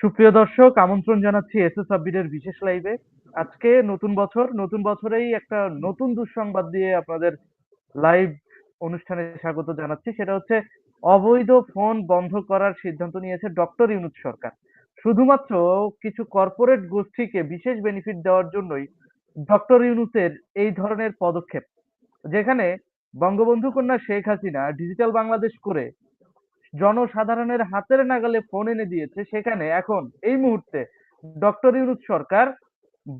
সুপ্রিয় দর্শক, আমন্ত্রণ জানাচ্ছি এস এস সাব্বিরের বিশেষ লাইভে। আজকে নতুন বছর, নতুন বছরেই একটা নতুন দুঃসংবাদ দিয়ে আপনাদের লাইভ অনুষ্ঠানে স্বাগত জানাচ্ছি। সেটা হচ্ছে, অবৈধ ফোন বন্ধ করার সিদ্ধান্ত নিয়েছে ডক্টর ইউনুস সরকার। শুধুমাত্র কিছু কর্পোরেট গোষ্ঠীকে বিশেষ বেনিফিট দেওয়ার জন্যই ডক্টর ইউনুসের এই ধরনের পদক্ষেপ। যেখানে বঙ্গবন্ধু কন্যা শেখ হাসিনা ডিজিটাল বাংলাদেশ করে জনসাধারণের হাতের নাগালে ফোন এনে দিয়েছে। সেখানে এখন এই মুহূর্তে ডক্টর ইউনুস সরকার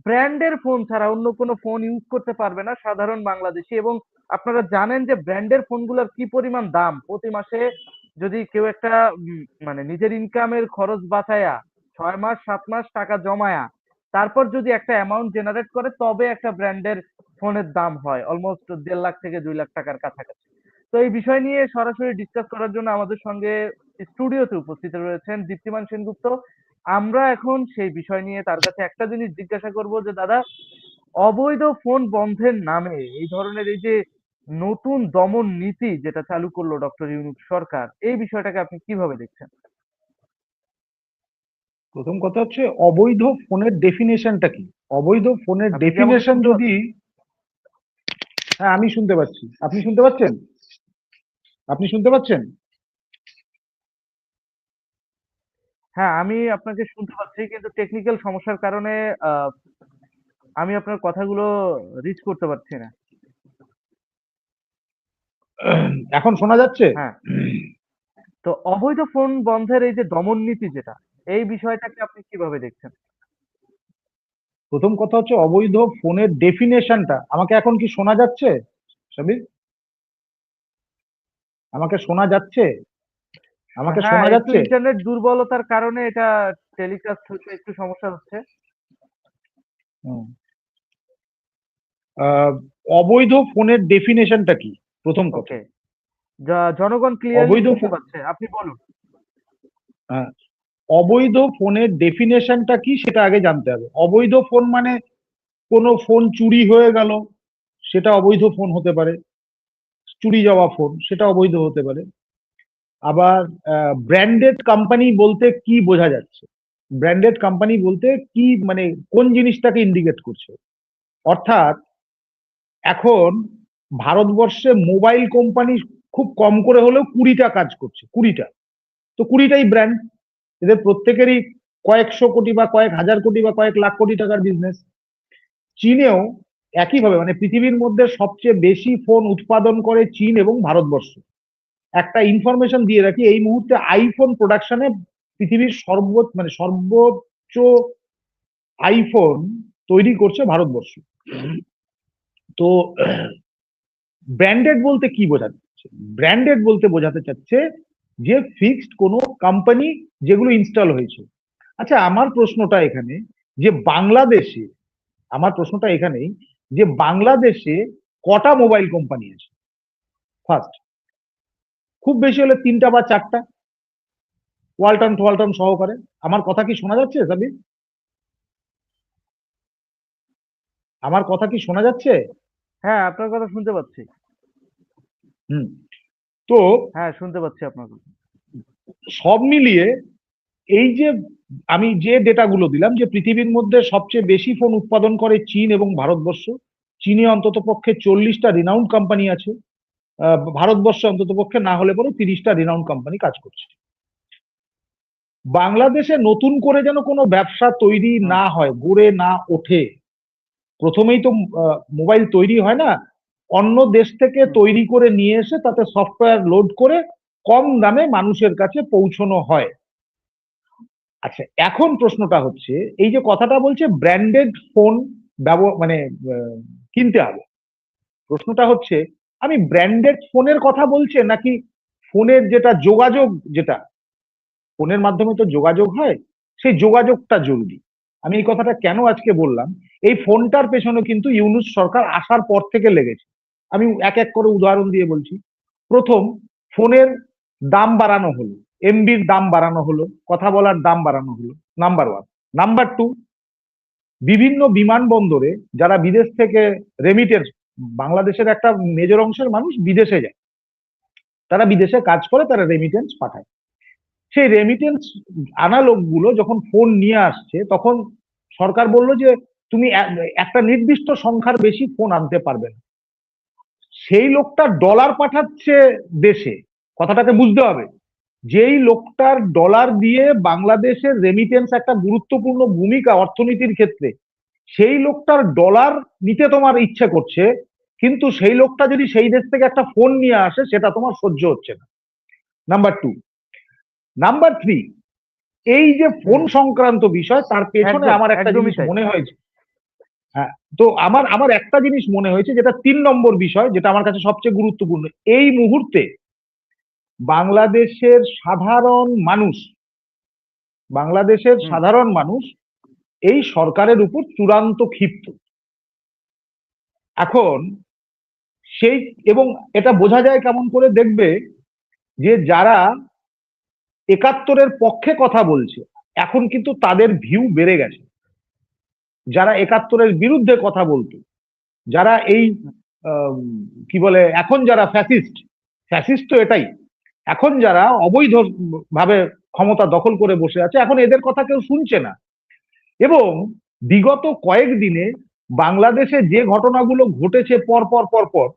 ব্র্যান্ডের ফোন ছাড়া অন্য কোনো ফোন ইউজ করতে পারবে না সাধারণ বাংলাদেশি এবং আপনারা জানেন যে ব্র্যান্ডের ফোনগুলোর কি পরিমাণ দাম? প্রতি মাসে যদি কেউ একটা মানে নিজের ইনকামের খরচ বাঁচায়া, ছয় মাস, সাত মাস টাকা জমায়া, তারপর যদি একটা অ্যামাউন্ট জেনারেট করে, তবে একটা ব্র্যান্ডের ফোনের দাম হয়। অলমোস্ট দেড় লাখ থেকে দুই লাখ টাকার কাছাকাছি। তো এই বিষয় নিয়ে সরাসরি ডিসকাস করার জন্য আমাদের সঙ্গে স্টুডিওতে উপস্থিত রয়েছেন দীপ্তিমান সেনগুপ্ত। আমরা এখন সেই বিষয় নিয়ে তার কাছে একটা জিনিস জিজ্ঞাসা করব যে দাদা অবৈধ ফোন বন্ধের নামে এই ধরনের এই যে নতুন দমন নীতি যেটা চালু করল ডক্টর ইউনুস সরকার এই বিষয়টাকে আপনি কীভাবে দেখছেন? প্রথম কথা হচ্ছে অবৈধ ফোনের ডেফিনেশনটা কি? অবৈধ ফোনের ডেফিনেশন যদি হ্যাঁ আমি শুনতে পাচ্ছি। আপনি শুনতে পাচ্ছেন? আপনি শুনতে পাচ্ছেন? হ্যাঁ আমি আপনাকে শুনতে পাচ্ছি কিন্তু টেকনিক্যাল সমস্যার কারণে আমি আপনার কথাগুলো রিচ করতে পারছি না। এখন শোনা যাচ্ছে? হ্যাঁ। তো অবৈধ ফোন বন্ধের এই যে দমন নীতি যেটা এই বিষয়টাকে আপনি কীভাবে দেখছেন? প্রথম কথা হচ্ছে অবৈধ ফোনের ডেফিনেশনটা আমাকে এখন কি শোনা যাচ্ছে সাবির আমাকে শোনা যাচ্ছে? আমাকে হ্যাঁ শোনা যাচ্ছে? ইন্টারনেট দুর্বলতার কারণে এটা টেলিকাস্ট হতে একটু সমস্যা হচ্ছে। অবৈধ ফোনের ডেফিনেশনটা কি? প্রথম কথা। জনগণ ক্লিয়ারলি অবৈধ ফোন- আছে আপনি বলুন। হ্যাঁ, অবৈধ ফোনের ডেফিনেশনটা কি সেটা আগে জানতে হবে। অবৈধ ফোন মানে কোনো ফোন চুরি হয়ে গেল সেটা অবৈধ ফোন হতে পারে। চুরি যাওয়া ফোন সেটা অবৈধ হতে পারে। আবার ব্র্যান্ডেড কোম্পানি বলতে কি বোঝা যাচ্ছে? ব্র্যান্ডেড কোম্পানি বলতে কি মানে কোন জিনিসটাকে ইন্ডিকেট করছে? অর্থাৎ, এখন ভারতবর্ষে মোবাইল কোম্পানি খুব কম করে হলেও কুড়িটা কাজ করছে, কুড়িটা। তো কুড়িটাই ব্র্যান্ড এদের প্রত্যেকেরই কয়েকশো কোটি বা কয়েক হাজার কোটি বা কয়েক লাখ কোটি টাকার বিজনেস চীনেও একইভাবে মানে পৃথিবীর মধ্যে সবচেয়ে বেশি ফোন উৎপাদন করে চীন এবং ভারতবর্ষ। একটা ইনফরমেশন দিয়ে রাখি, এই মুহূর্তে আইফোন প্রোডাকশনে পৃথিবীর সর্ব মানে সর্বোচ্চ আইফোন তৈরি করছে ভারতবর্ষ। তো ব্র্যান্ডেড বলতে কি বোঝাতে চাচ্ছে? ব্র্যান্ডেড বলতে বোঝাতে চাচ্ছে যে ফিক্সড কোনো কোম্পানি যেগুলো ইনস্টল হয়েছে। আচ্ছা আমার প্রশ্নটা এখানে যে বাংলাদেশে আমার প্রশ্নটা এখানেই যে বাংলাদেশে কটা মোবাইল কোম্পানি আছে? ফার্স্ট খুব বেশি হলে তিনটা বা চারটা। ওয়ালটন টোয়ালটন সহকারে। আমার কথা কি শোনা যাচ্ছে সাবির আমার কথা কি শোনা যাচ্ছে? হ্যাঁ আপনার কথা শুনতে পাচ্ছি। হুম। তো হ্যাঁ শুনতে পাচ্ছি আপনার কথা। সব মিলিয়ে এই যে আমি যে ডেটাগুলো দিলাম যে পৃথিবীর মধ্যে সবচেয়ে বেশি ফোন উৎপাদন করে চীন এবং ভারতবর্ষ চীনে অন্তত পক্ষে চল্লিশটা রিনাউন্ড কোম্পানি আছে ভারতবর্ষে অন্তত পক্ষে না হলে পরে তিরিশটা রিনাউন্ড কোম্পানি কাজ করছে। বাংলাদেশে নতুন করে যেন কোনো ব্যবসা তৈরি না হয় গড়ে না ওঠে প্রথমেই তো মোবাইল তৈরি হয় না অন্য দেশ থেকে তৈরি করে নিয়ে এসে তাতে সফটওয়্যার লোড করে কম দামে মানুষের কাছে পৌঁছানো হয়। আচ্ছা এখন প্রশ্নটা হচ্ছে, এই যে কথাটা বলছে ব্র্যান্ডেড ফোন মানে কিনতে হবে। প্রশ্নটা হচ্ছে, আমি ব্র্যান্ডেড ফোনের কথা বলছে নাকি ফোনের যেটা যোগাযোগ, যেটা ফোনের মাধ্যমে তো যোগাযোগ হয়, সেই যোগাযোগটা জরুরি। আমি এই কথাটা কেন আজকে বললাম? এই ফোনটার পেছনে কিন্তু ইউনুস সরকার আসার পর থেকে লেগেছে। আমি এক এক করে উদাহরণ দিয়ে বলছি। প্রথম ফোনের দাম বাড়ানো হলো। এমবির দাম বাড়ানো হলো, কথা বলার দাম বাড়ানো হলো নাম্বার ওয়ান নাম্বার টু বিভিন্ন বিমানবন্দরে যারা বিদেশ থেকে রেমিটেন্স বাংলাদেশের একটা মেজর অংশের মানুষ বিদেশে যায়। তারা বিদেশে কাজ করে, তারা রেমিটেন্স পাঠায়। সেই রেমিটেন্স আনা লোকগুলো যখন ফোন নিয়ে আসছে, তখন সরকার বলল যে, তুমি একটা নির্দিষ্ট সংখ্যার বেশি ফোন আনতে পারবে না। সেই লোকটা ডলার পাঠাচ্ছে দেশে। কথাটাকে বুঝতে হবে। যেই লোকটার ডলার দিয়ে বাংলাদেশের রেমিটেন্স একটা গুরুত্বপূর্ণ ভূমিকা অর্থনীতির ক্ষেত্রে সেই লোকটার ডলার নিতে তোমার ইচ্ছে করছে কিন্তু সেই লোকটা যদি সেই দেশ থেকে একটা ফোন নিয়ে আসে সেটা তোমার সহ্য হচ্ছে না। নাম্বার টু নাম্বার থ্রি এই যে ফোন সংক্রান্ত বিষয় তার পেছনে আমার একটা জিনিস মনে হয়েছে। হ্যাঁ তো আমার আমার একটা জিনিস মনে হয়েছে যেটা তিন নম্বর বিষয় যেটা আমার কাছে সবচেয়ে গুরুত্বপূর্ণ এই মুহূর্তে বাংলাদেশের সাধারণ মানুষ বাংলাদেশের সাধারণ মানুষ এই সরকারের উপর চূড়ান্ত ক্ষিপ্ত। এখন সেই এবং এটা বোঝা যায় কেমন করে দেখবে যে যারা একাত্তরের পক্ষে কথা বলছে এখন কিন্তু তাদের ভিউ বেড়ে গেছে। যারা একাত্তরের বিরুদ্ধে কথা বলতো যারা এই কি বলে এখন যারা ফ্যাসিস্ট ফ্যাসিস্ট তো এটাই। এখন যারা অবৈধ ভাবে ক্ষমতা দখল করে বসে আছে, এখন এদের কথা কেউ শুনছে না। এবং বিগত কয়েকদিনে বাংলাদেশে যে ঘটনাগুলো ঘটেছে পর পর পর পর,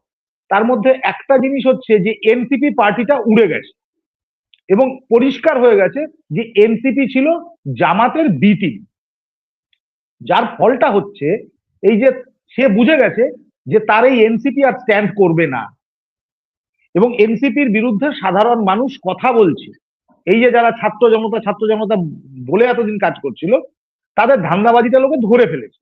তার মধ্যে একটা জিনিস হচ্ছে যে এনসিপি পার্টিটা উড়ে গেছে। এবং পরিষ্কার হয়ে গেছে যে এনসিপি ছিল জামাতের বি টিম। যার ফলটা হচ্ছে, এই যে সে বুঝে গেছে যে তার এই এনসিপি আর স্ট্যান্ড করবে না। এবং এনসিপির বিরুদ্ধে সাধারণ মানুষ কথা বলছে। এই যে যারা ছাত্র জনতা ছাত্র জনতা বলে এতদিন কাজ করছিল, তাদের ধান্দাবাজিটা লোকে ধরে ফেলেছে।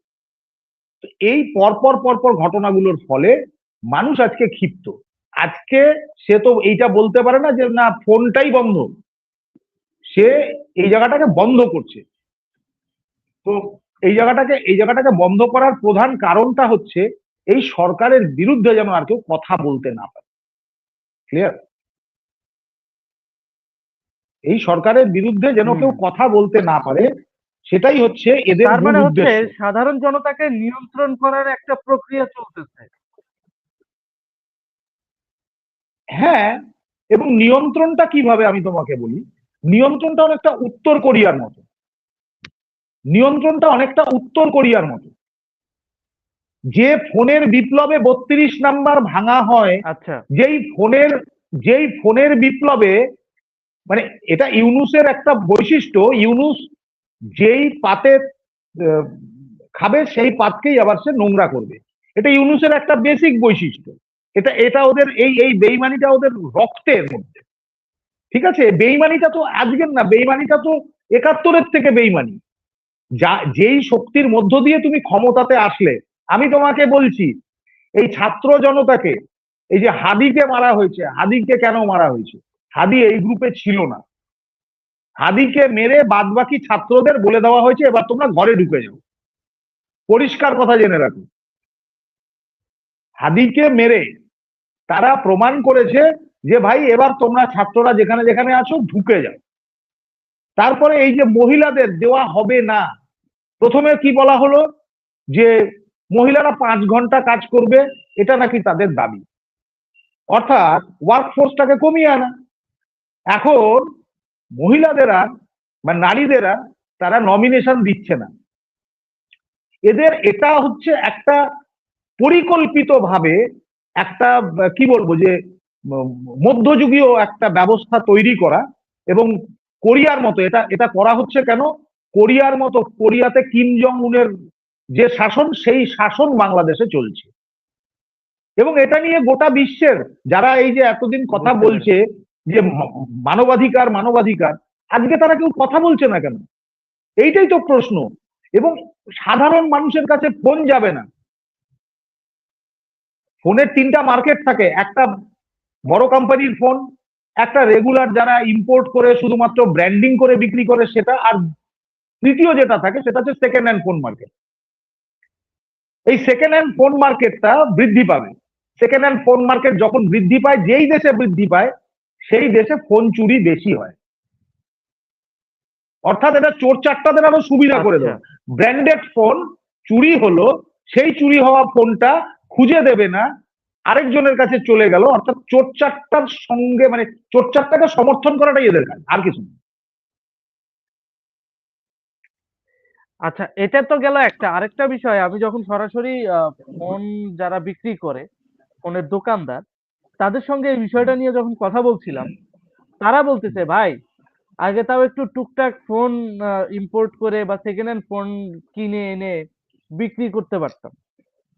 তো এই পরপর পরপর ঘটনাগুলোর ফলে মানুষ আজকে ক্ষিপ্ত। আজকে সে তো এইটা বলতে পারে না যে, না, ফোনটাই বন্ধ। সে এই জায়গাটাকে বন্ধ করছে। তো এই জায়গাটাকে এই জায়গাটাকে বন্ধ করার প্রধান কারণটা হচ্ছে, এই সরকারের বিরুদ্ধে যেন আর কেউ কথা বলতে না পারে। ক্লিয়ার এই সরকারের বিরুদ্ধে যেন কেউ কথা বলতে না পারে সেটাই হচ্ছে এদের মানে হচ্ছে সাধারণ জনতাকে নিয়ন্ত্রণ করার একটা প্রক্রিয়া চলতেছে। হ্যাঁ এবং নিয়ন্ত্রণটা কীভাবে আমি তোমাকে বলি? নিয়ন্ত্রণটা অনেকটা উত্তর কোরিয়ার মতো। নিয়ন্ত্রণটা অনেকটা উত্তর কোরিয়ার মতো। যে ফোনের বিপ্লবে বত্রিশ নাম্বার ভাঙা হয় আচ্ছা। যেই ফোনের যেই ফোনের বিপ্লবে মানে এটা ইউনুসের একটা বৈশিষ্ট্য ইউনুস যেই পাতে খাবে সেই পাতকেই আবার সে নোংরা করবে। এটা ইউনুসের একটা বেসিক বৈশিষ্ট্য। এটা এটা ওদের এই এই বেইমানিটা ওদের রক্তের মধ্যে। ঠিক আছে? বেইমানিটা তো আজকের না বেইমানিটা তো একাত্তরের থেকে বেইমানি। যা যেই শক্তির মধ্য দিয়ে তুমি ক্ষমতাতে আসলে আমি তোমাকে বলছি, এই ছাত্র জনতাকে, এই যে হাদিকে মারা হয়েছে, হাদিকে কেন মারা হয়েছে? হাদি এই গ্রুপে ছিল না। হাদিকে মেরে বাদ বাকি ছাত্রদের বলে দেওয়া হয়েছে, এবার তোমরা ঘরে ঢুকে যাও। পরিষ্কার কথা জেনে রাখো। হাদিকে মেরে তারা প্রমাণ করেছে যে ভাই, এবার তোমরা ছাত্ররা যেখানে যেখানে আছো, ঢুকে যাও। তারপরে এই যে মহিলাদের দেওয়া হবে না, প্রথমে কি বলা হলো? যে মহিলারা পাঁচ ঘণ্টা কাজ করবে, এটা নাকি তাদের দাবি। অর্থাৎ ওয়ার্ক ফোর্সটাকে কমিয়ে আনা। এখন মহিলাদেরা বা নারীদেরা তারা নমিনেশন দিচ্ছে না। এদের এটা হচ্ছে একটা পরিকল্পিতভাবে একটা, কি বলব যে, মধ্যযুগীয় একটা ব্যবস্থা তৈরি করা এবং কোরিয়ার মতো, এটা এটা করা হচ্ছে কেন? কোরিয়ার মতো, কোরিয়াতে কিম জং উনের যে শাসন সেই শাসন বাংলাদেশে চলছে। এবং এটা নিয়ে গোটা বিশ্বের যারা এই যে এতদিন কথা বলছে যে মানবাধিকার মানবাধিকার আজকে তারা কেউ কথা বলছে না কেন? এইটাই তো প্রশ্ন। এবং সাধারণ মানুষের কাছে ফোন যাবে না। ফোনের তিনটা মার্কেট থাকে। একটা বড় কোম্পানির ফোন একটা রেগুলার যারা ইম্পোর্ট করে শুধুমাত্র ব্র্যান্ডিং করে বিক্রি করে সেটা আর তৃতীয় যেটা থাকে সেটা হচ্ছে সেকেন্ড হ্যান্ড ফোন মার্কেট এই সেকেন্ড হ্যান্ড ফোন মার্কেটটা বৃদ্ধি পাবে। সেকেন্ড হ্যান্ড ফোন মার্কেট যখন বৃদ্ধি পায় যেই দেশে বৃদ্ধি পায় সেই দেশে ফোন চুরি বেশি হয়। অর্থাৎ এটা চোর চারটাদের আরও সুবিধা করে দেবে। আচ্ছা, ব্র্যান্ডেড ফোন চুরি হলো সেই চুরি হওয়া ফোনটা খুঁজে দেবে না আরেকজনের কাছে চলে গেল। অর্থাৎ চোর চারটার সঙ্গে মানে চোর চারটাকে সমর্থন করাটাই এদের কাজ আর কিছু না। আচ্ছা এটা তো গেল একটা। আরেকটা বিষয়, আমি যখন সরাসরি ফোন যারা বিক্রি করে, ফোনের দোকানদার, তাদের সঙ্গে এই বিষয়টা নিয়ে যখন কথা বলছিলাম, তারা বলতেছে, ভাই, আগে তাও একটু টুকটাক ফোন ইম্পোর্ট করে বা সেকেন্ড হ্যান্ড ফোন কিনে এনে বিক্রি করতে পারতাম।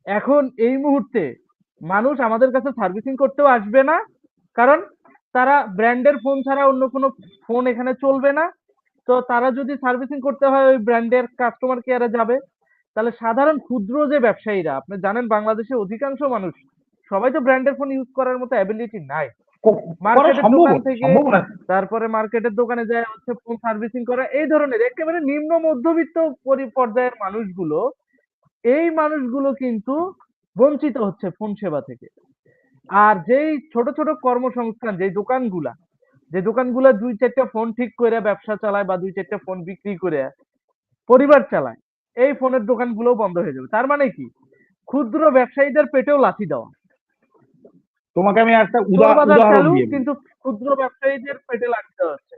এখন এই মুহূর্তে মানুষ আমাদের কাছে সার্ভিসিং করতেও আসবে না, কারণ তারা ব্র্যান্ডের ফোন ছাড়া অন্য কোনো ফোন এখানে চলবে না। তো তারা যদি সার্ভিসিং করতে হয় ওই ব্র্যান্ডের কাস্টমার কেয়ারে যাবে তাহলে সাধারণ ক্ষুদ্র যে ব্যবসায়ীরা আপনি জানেন বাংলাদেশে অধিকাংশ মানুষ সবাই তো ব্র্যান্ডের ফোন ইউজ করার মতো অ্যাবিলিটি নাই। মার্কেটের দোকান থেকে তারপরে মার্কেটের দোকানে যায় হচ্ছে ফোন সার্ভিসিং করা এই ধরনের একেবারে নিম্ন মধ্যবিত্ত পরি- পর্যায়ের মানুষগুলো এই মানুষগুলো কিন্তু বঞ্চিত হচ্ছে ফোন সেবা থেকে। আর যেই ছোট ছোট কর্মসংস্থান যেই দোকানগুলা যে দোকানগুলা দুই চারটা ফোন ঠিক করে ব্যবসা চালায় বা দুই চারটা ফোন বিক্রি করে পরিবার চালায় এই ফোনের দোকানগুলো বন্ধ হয়ে যাবে। তার মানে কি? ক্ষুদ্র ব্যবসায়ীদের পেটেও লাথি দেওয়া। তোমাকে আমি একটা উদাহরণ কিন্তু ক্ষুদ্র ব্যবসায়ীদের পেটে লাথি দেওয়া হচ্ছে।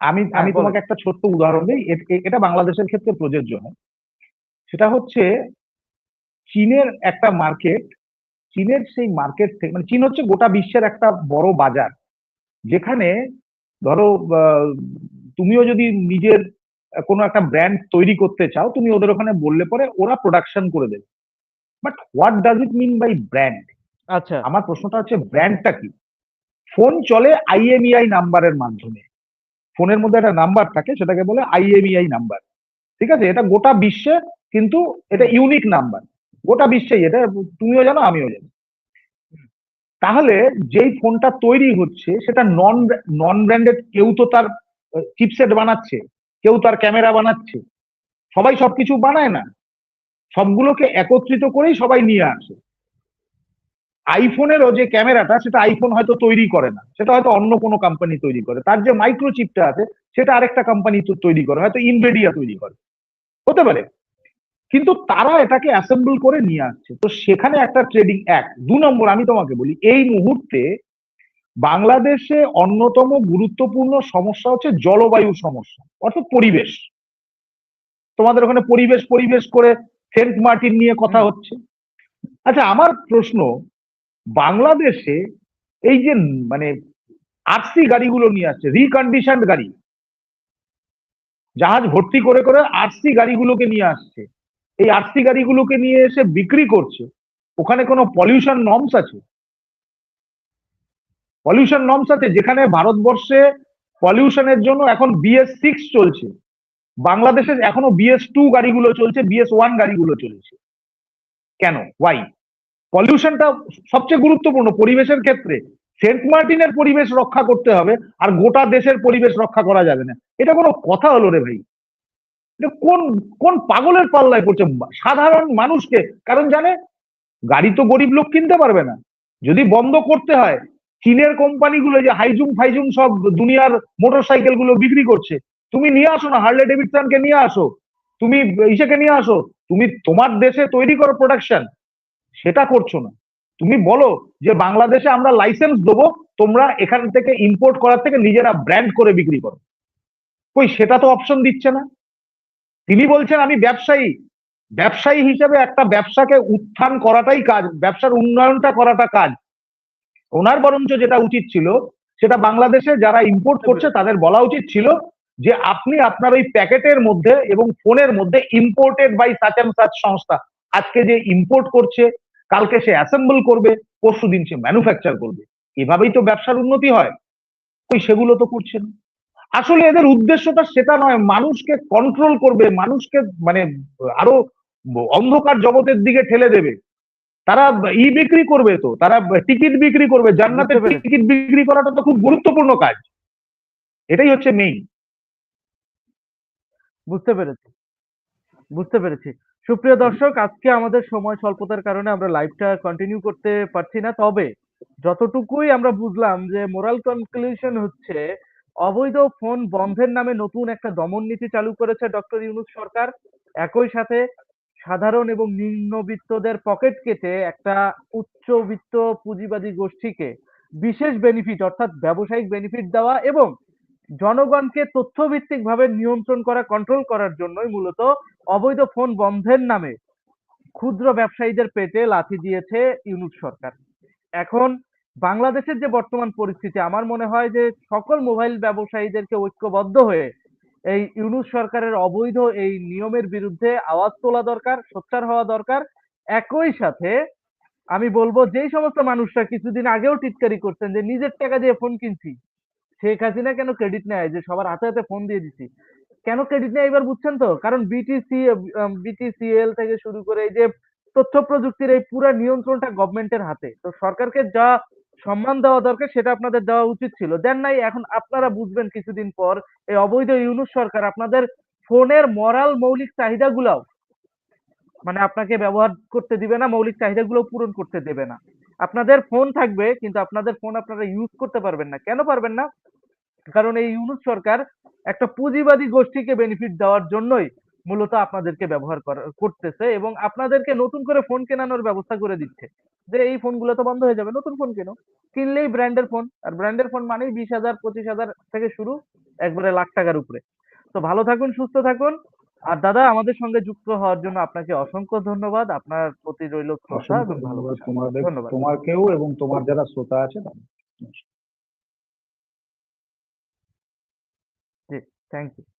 আমি হ্যাঁ, আমি তোমাকে একটা ছোট্ট উদাহরণ দিই। এটা বাংলাদেশের ক্ষেত্রে প্রযোজ্য হয় সেটা হচ্ছে চীনের একটা মার্কেট চীনের সেই মার্কেট থেকে মানে চীন হচ্ছে গোটা বিশ্বের একটা বড় বাজার। যেখানে ধরো তুমিও যদি নিজের কোনো একটা ব্র্যান্ড তৈরি করতে চাও তুমি ওদের ওখানে বললে পরে ওরা প্রোডাকশন করে দেবে। But what does it mean by brand আচ্ছা। আমার প্রশ্নটা হচ্ছে ব্র্যান্ডটা কি? ফোন চলে আইএমইআই নাম্বারের মাধ্যমে। ফোনের মধ্যে একটা নাম্বার থাকে সেটাকে বলে আইএমইআই নাম্বার ঠিক আছে? এটা গোটা বিশ্বে কিন্তু এটা ইউনিক নাম্বার গোটা বিশ্বেই এটা তুমিও জানো আমিও জানি। তাহলে যেই ফোনটা তৈরি হচ্ছে, সেটা নন নন ব্র্যান্ডেড কেউ তো তার চিপসেট বানাচ্ছে, কেউ তার ক্যামেরা বানাচ্ছে। সবাই সবকিছু বানায় না। সবগুলোকে একত্রিত করেই সবাই নিয়ে আসে। আইফোনেরও যে ক্যামেরাটা সেটা আইফোন হয়তো তৈরি করে না। সেটা হয়তো অন্য কোনো কোম্পানি তৈরি করে। তার যে মাইক্রোচিপটা আছে, সেটা আরেকটা কোম্পানি তৈরি করে। হয়তো ইনভেডিয়া তৈরি করে। হতে পারে। কিন্তু তারা এটাকে অ্যাসেম্বল করে নিয়ে আসছে। তো সেখানে একটা ট্রেডিং এক দু নম্বর আমি তোমাকে বলি এই মুহূর্তে বাংলাদেশে অন্যতম গুরুত্বপূর্ণ সমস্যা হচ্ছে জলবায়ু সমস্যা অর্থাৎ পরিবেশ। তোমাদের ওখানে পরিবেশ পরিবেশ করে সেন্ট মার্টিন নিয়ে কথা হচ্ছে। আচ্ছা আমার প্রশ্ন বাংলাদেশে এই যে মানে আরসি গাড়িগুলো নিয়ে আসছে রিকন্ডিশন গাড়ি জাহাজ ভর্তি করে করে আরসি গাড়িগুলোকে নিয়ে আসছে এই আরসি গাড়িগুলোকে নিয়ে এসে বিক্রি করছে। ওখানে কোনো পলিউশন নর্মস আছে? পলিউশন নর্মস আছে যেখানে ভারতবর্ষে পলিউশনের জন্য এখন বিএস সিক্স চলছে। বাংলাদেশে এখনও বিএস টু গাড়িগুলো চলছে বিএস ওয়ান গাড়িগুলো চলছে। কেন? ওয়াই পলিউশনটা সবচেয়ে গুরুত্বপূর্ণ। পরিবেশের ক্ষেত্রে সেন্ট মার্টিনের পরিবেশ রক্ষা করতে হবে, আর গোটা দেশের পরিবেশ রক্ষা করা যাবে না। এটা কোনো কথা হলো রে ভাই। কোন কোন পাগলের পাল্লায় পড়ছে? সাধারণ মানুষকে, কারণ জানে? গাড়ি তো গরিব লোক কিনতে পারবে না। যদি বন্ধ করতে হয়, চীনের কোম্পানিগুলো যে হাইজুম ফাইজুম সব দুনিয়ার মোটর সাইকেলগুলো বিক্রি করছে, তুমি নিয়ে আসো না, হার্লে ডেভিডসনকে নিয়ে আসো। তুমি ইসেকে নিয়ে আসো, তুমি তোমার দেশে তৈরি করো প্রোডাকশন সেটা করছ না। তুমি বলো যে বাংলাদেশে আমরা লাইসেন্স দেবো, তোমরা এখান থেকে ইম্পোর্ট করার থেকে নিজেরা ব্র্যান্ড করে বিক্রি করো। কই, সেটা তো অপশন দিচ্ছে না। তিনি বলছেন, আমি ব্যবসায়ী। ব্যবসায়ী হিসেবে একটা ব্যবসাকে উত্থান করাটাই কাজ, ব্যবসার উন্নয়নটা করাটা কাজ। ওনার বরঞ্চ যেটা উচিত ছিল, সেটা বাংলাদেশে যারা ইম্পোর্ট করছে, তাদের বলা উচিত ছিল যে, আপনি আপনার ওই প্যাকেটের মধ্যে এবং ফোনের মধ্যে imported by such and such সংস্থা। আজকে যে ইম্পোর্ট করছে, কালকে সে অ্যাসেম্বল করবে পরশু দিন সে ম্যানুফ্যাকচার করবে। এভাবেই তো ব্যবসার উন্নতি হয়। ওই সেগুলো তো করছে না। আসলে এদের উদ্দেশ্যটা সেটা নয় মানুষকে কন্ট্রোল করবে মানুষকে মানে আরও অন্ধকার জগতের দিকে ঠেলে দেবে। তারা ই বিক্রি করবে তো তারা টিকিট বিক্রি করবে জান্নাতের টিকিট বিক্রি করাটা তো খুব গুরুত্বপূর্ণ কাজ। এটাই হচ্ছে মেইন বুঝতে পেরেছি। বুঝতে পেরেছি। সুপ্রিয় দর্শক আজকে আমাদের সময় স্বল্পতার কারণে আমরা লাইভটা কন্টিনিউ করতে পারছি না। তবে যতটুকুই আমরা বুঝলাম যে মোরাল কনক্লুশন হচ্ছে অবৈধ ফোন বন্ধের নামে নতুন একটা দমন নীতি চালু করেছে ডক্টর ইউনুস সরকার। একই সাথে সাধারণ এবং নিম্নবিত্তদের পকেট কেটে একটা উচ্চবিত্ত পুঁজিবাদী গোষ্ঠীকে বিশেষ বেনিফিট অর্থাৎ ব্যবসায়িক বেনিফিট দেওয়া এবং জনগণকে তথ্যভিত্তিক ভাবে নিয়ন্ত্রণ করা কন্ট্রোল করার জন্যই মূলত অবৈধ ফোন বন্ধের নামে ক্ষুদ্র ব্যবসায়ীদের পেটে লাথি দিয়েছে ইউনুস সরকার। এখন বাংলাদেশের যে বর্তমান পরিস্থিতি, আমার মনে হয় যে সকল মোবাইল ব্যবসায়ীদেরকে ঐক্যবদ্ধ হয়ে এই ইউনুস সরকারের অবৈধ এই নিয়মের বিরুদ্ধে আওয়াজ তোলা দরকার, সোচ্চার হওয়া দরকার। একই সাথে আমি বলব, যেই সমস্ত মানুষরা কিছুদিন আগেও টিটকারি করছেন যে নিজের টাকা দিয়ে ফোন কিনছি, শেখ হাসিনা কেন ক্রেডিট নেয়? যে সবার হাতে হাতে ফোন দিয়ে দিছি। কেন ক্রেডিট নেয় এবার বুঝছেন তো? কারণ বিটিসি বিটিসিএল থেকে শুরু করে এই যে তথ্য প্রযুক্তির এই পুরো নিয়ন্ত্রণটা গভর্নমেন্টের হাতে। তো সরকারকে যা সম্মান দেওয়া দরকার, সেটা আপনাদের দেওয়া উচিত ছিল। দেন নাই, এখন আপনারা বুঝবেন কিছুদিন পর, এই অবৈধ ইউনুস সরকার আপনাদের ফোনের মরাল মৌলিক চাহিদাগুলাও মানে আপনাকে ব্যবহার করতে দিবে না, মৌলিক চাহিদাগুলো পূরণ করতে দেবে না। আপনাদের ফোন থাকবে, কিন্তু আপনাদের ফোন আপনারা ইউজ করতে পারবেন না। কেন পারবেন না? কারণ এই ইউনুস সরকার একটা পুঁজিবাদী গোষ্ঠীকে বেনিফিট দেওয়ার জন্যই মূলত আপনাদেরকে ব্যবহার করা- করতেছে এবং আপনাদেরকে নতুন করে ফোন কেনানোর ব্যবস্থা করে দিচ্ছে। যে এই ফোনগুলো তো বন্ধ হয়ে যাবে নতুন ফোন কেনো? কিনলেই ব্র্যান্ডের ফোন আর ব্র্যান্ডের ফোন মানেই বিশ হাজার পঁচিশ হাজার থেকে শুরু একবারে লাখ টাকার উপরে। তো ভালো থাকুন সুস্থ থাকুন। আর দাদা আমাদের সঙ্গে যুক্ত হওয়ার জন্য আপনাকে অসংখ্য ধন্যবাদ। আপনার প্রতি রইল শ্রদ্ধা অসংখ্য এবং ভালোবাসা। ধন্যবাদ। তোমাকেও এবং তোমার যারা শ্রোতা আছে থ্যাংক ইউ